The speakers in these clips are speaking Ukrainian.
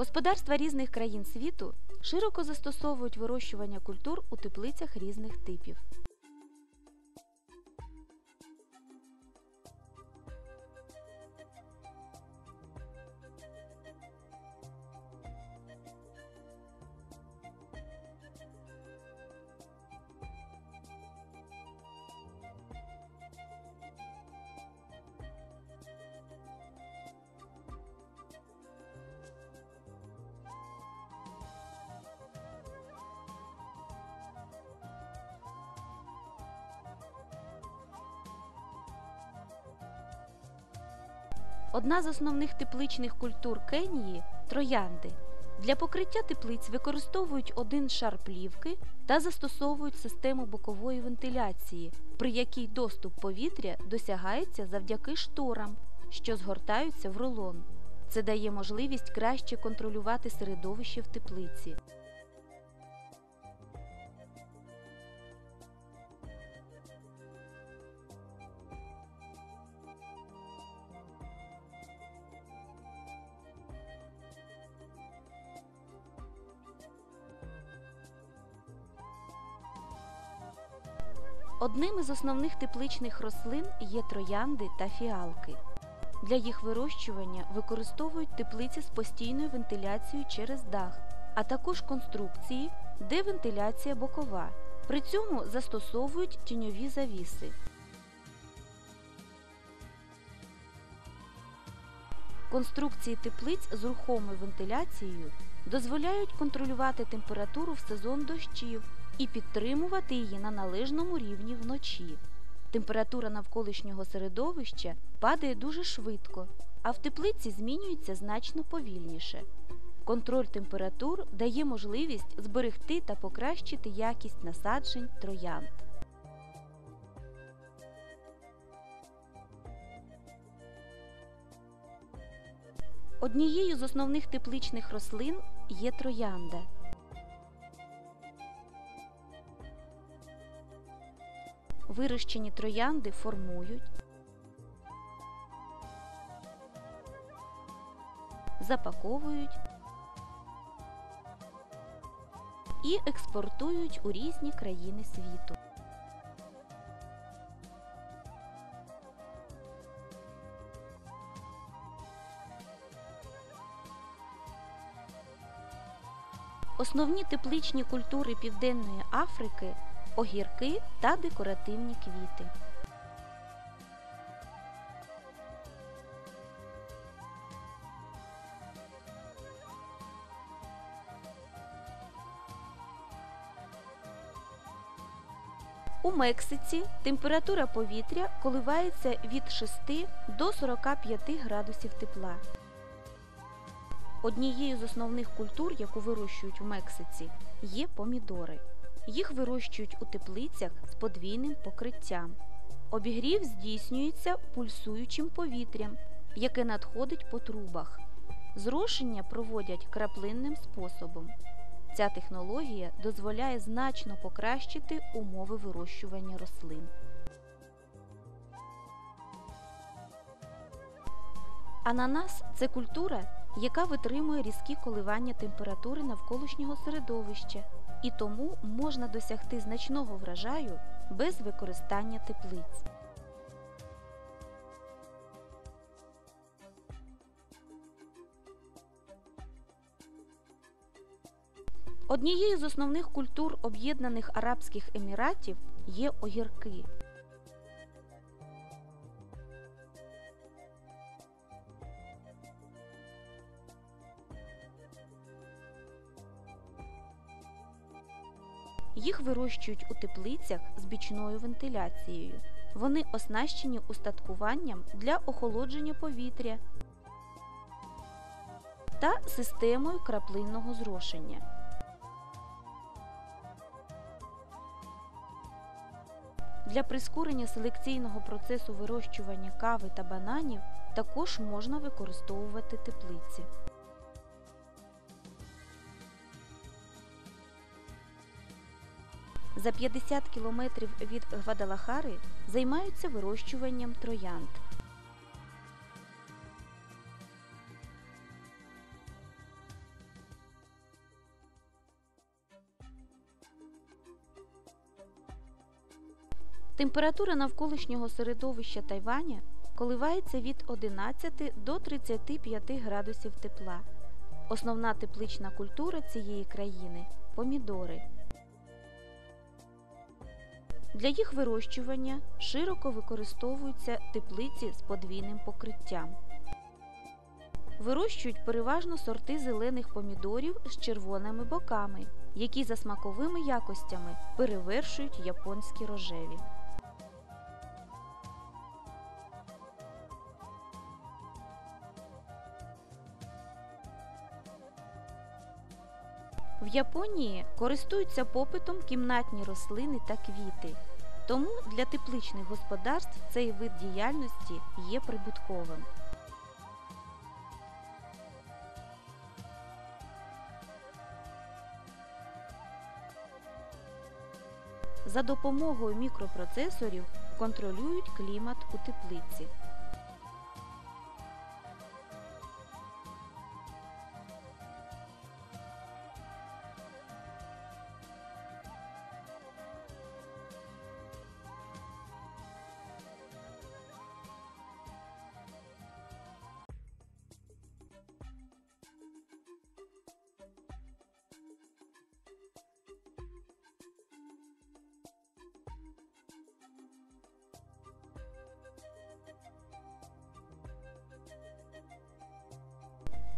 Господарства різних країн світу широко застосовують вирощування культур у теплицях різних типів. Одна з основних тепличних культур Кенії троянди. Для покриття теплиць використовують один шар плівки та застосовують систему бокової вентиляції, при якій доступ повітря досягається завдяки шторам, що згортаються в рулон. Це дає можливість краще контролювати середовище в теплиці. Одним із основних тепличних рослин є троянди та фіалки. Для їх вирощування використовують теплиці з постійною вентиляцією через дах, а також конструкції, де вентиляція бокова. При цьому застосовують тіньові завіси. Конструкції теплиць з рухомою вентиляцією дозволяють контролювати температуру в сезон дощів і підтримувати її на належному рівні вночі. Температура навколишнього середовища падає дуже швидко, а в теплиці змінюється значно повільніше. Контроль температур дає можливість зберегти та покращити якість насаджень троянд. Однією з основних тепличних рослин є троянда. Вирощені троянди формують, запаковують і експортують у різні країни світу. Основні тепличні культури Південної Африки огірки та декоративні квіти. У Мексиці температура повітря коливається від 6 до 45 градусів тепла. Однією з основних культур, яку вирощують в Мексиці, є помідори. Їх вирощують у теплицях з подвійним покриттям. Обігрів здійснюється пульсуючим повітрям, яке надходить по трубах. Зрошення проводять краплинним способом. Ця технологія дозволяє значно покращити умови вирощування рослин. Ананас це культура, яка витримує різкі коливання температури навколишнього середовища і тому можна досягти значного врожаю без використання теплиць. Однією з основних культур Об'єднаних Арабських Еміратів є огірки. Їх вирощують у теплицях з бічною вентиляцією. Вони оснащені устаткуванням для охолодження повітря та системою краплинного зрошення. Для прискорення селекційного процесу вирощування кави та бананів також можна використовувати теплиці. за 50 кілометрів від Гвадалахари займаються вирощуванням троянд. Температура навколишнього середовища Тайваня коливається від 11 до 35 градусів тепла. Основна теплична культура цієї країни помідори. Для їх вирощування широко використовуються теплиці з подвійним покриттям. Вирощують переважно сорти зелених помідорів з червоними боками, які за смаковими якостями перевершують японські рожеві. В Японії користуються попитом кімнатні рослини та квіти. Тому для тепличних господарств цей вид діяльності є прибутковим. За допомогою мікропроцесорів контролюють клімат у теплиці.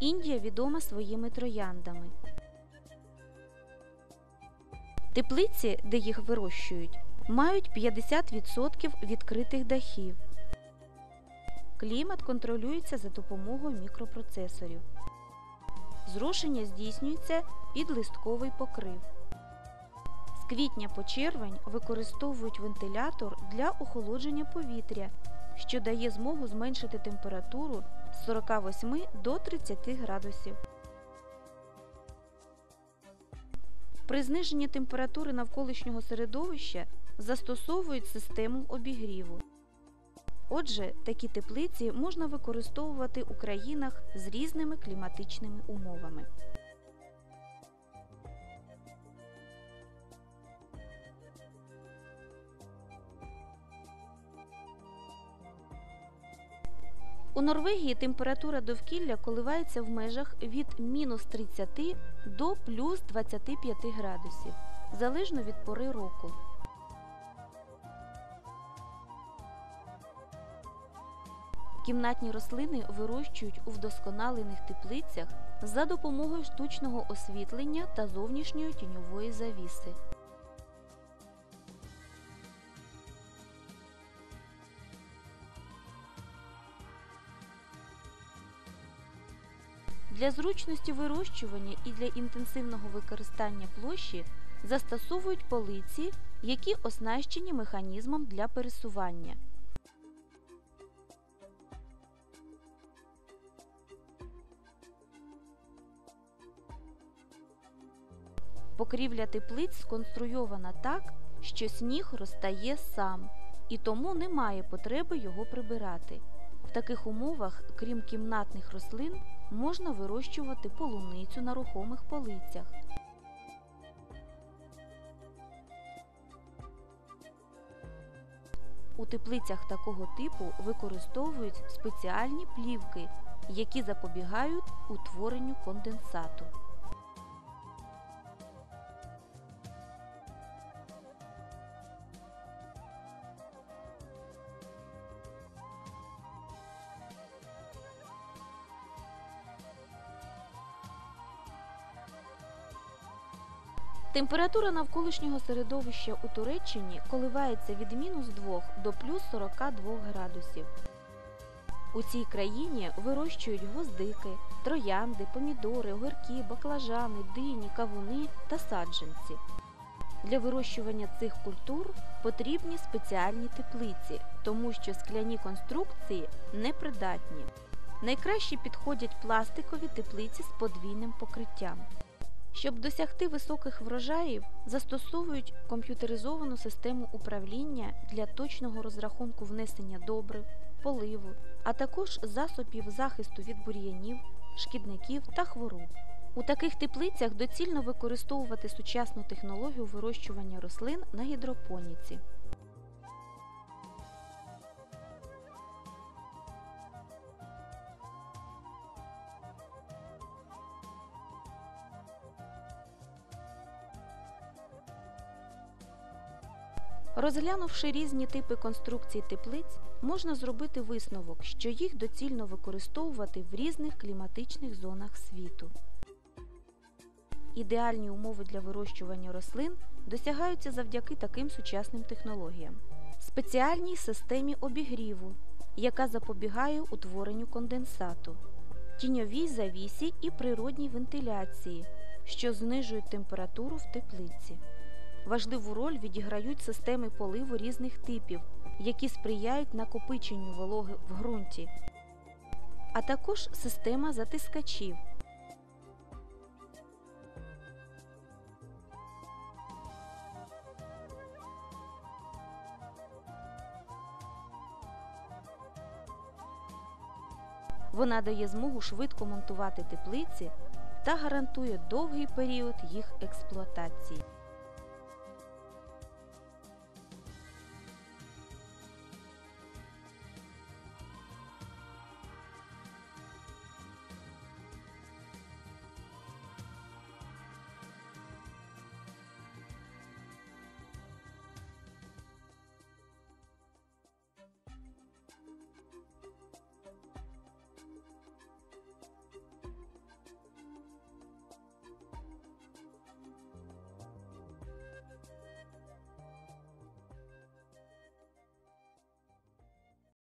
Індія відома своїми трояндами. Теплиці, де їх вирощують, мають 50% відкритих дахів. Клімат контролюється за допомогою мікропроцесорів. Зрошення здійснюється під листковий покрив. З квітня по червень використовують вентилятор для охолодження повітря, що дає змогу зменшити температуру з 48 до 30 градусів. При зниженні температури навколишнього середовища застосовують систему обігріву. Отже, такі теплиці можна використовувати у країнах з різними кліматичними умовами. У Норвегії температура довкілля коливається в межах від мінус 30 до плюс 25 градусів, залежно від пори року. Кімнатні рослини вирощують у вдосконалених теплицях за допомогою штучного освітлення та зовнішньої тіньової завіси. Для зручності вирощування і для інтенсивного використання площі застосовують полиці, які оснащені механізмом для пересування. Покрівля теплиць сконструйована так, що сніг розтає сам, і тому немає потреби його прибирати. В таких умовах, крім кімнатних рослин, можна вирощувати полуницю на рухомих полицях. У теплицях такого типу використовують спеціальні плівки, які запобігають утворенню конденсату. Температура навколишнього середовища у Туреччині коливається від мінус 2 до плюс 42 градусів. У цій країні вирощують гвоздики, троянди, помідори, огірки, баклажани, дині, кавуни та саджанці. Для вирощування цих культур потрібні спеціальні теплиці, тому що скляні конструкції непридатні. Найкраще підходять пластикові теплиці з подвійним покриттям. Щоб досягти високих врожаїв, застосовують комп'ютеризовану систему управління для точного розрахунку внесення добрив, поливу, а також засобів захисту від бур'янів, шкідників та хвороб. У таких теплицях доцільно використовувати сучасну технологію вирощування рослин на гідропоніці. Розглянувши різні типи конструкцій теплиць, можна зробити висновок, що їх доцільно використовувати в різних кліматичних зонах світу. Ідеальні умови для вирощування рослин досягаються завдяки таким сучасним технологіям. Спеціальній системі обігріву, яка запобігає утворенню конденсату, тіньовій завісі і природній вентиляції, що знижують температуру в теплиці. Важливу роль відіграють системи поливу різних типів, які сприяють накопиченню вологи в ґрунті, а також система затискачів. Вона дає змогу швидко монтувати теплиці та гарантує довгий період їх експлуатації.